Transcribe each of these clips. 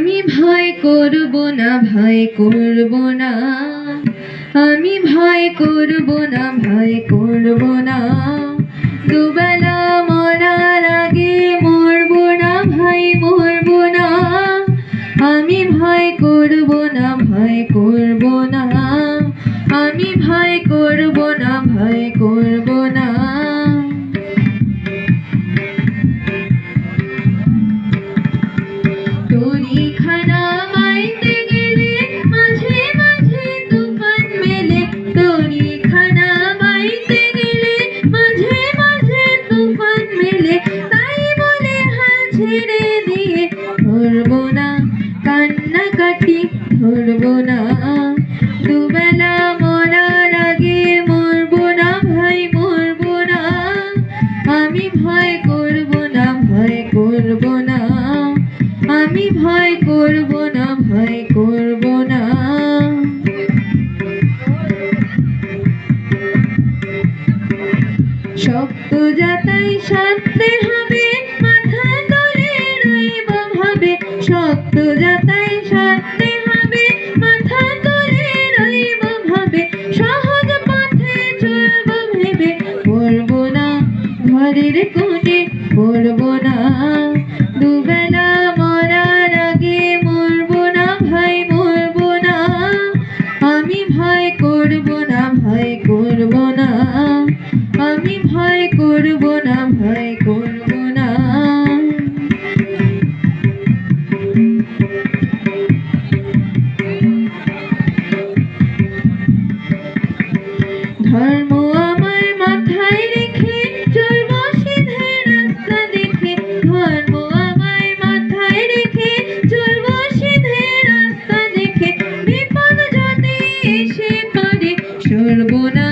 আমি ভয় করব না, ভয় করব না। আমি ভয় করব না, ভয় করব না। দুবেলা মরার আগে মরব না, ভাই মরব না। আমি ভয় করব না, ভয় করব না। ছেড়ে দিয়ে ধরবো না কান্নাকাটি ধরবো না। দুবেলা মরার আগে মরবো না ভাই, মরবো না। আমি ভয় করব না ভয় করব না। আমি ভয় করব না ভয় করব না। শক্ত যাতাই সারতে হবে শক্ত যাতাই সারতে হবে মাথা ভাবে, সহজ ভেবে। পড়ব না ঘরের কোণে পড়ব না দুবেলা মরার আগে, মরব না ভাই, মরব না। আমি ভয় করব না ভয় করব না। আমি ভয় করব না ভয় করব না ধর্ম আমার মাথায় রেখে চলব সিধে রাস্তা দেখে। ধর্ম আমার মাথায় রেখে চলব সিধে রাস্তা দেখে। বিপদ যদি এসে পড়ে, সরব না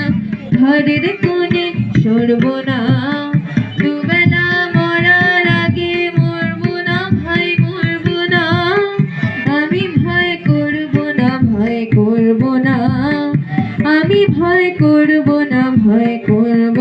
ঘরের কোণে, সরব না আমি ভয় করব না ভয় করব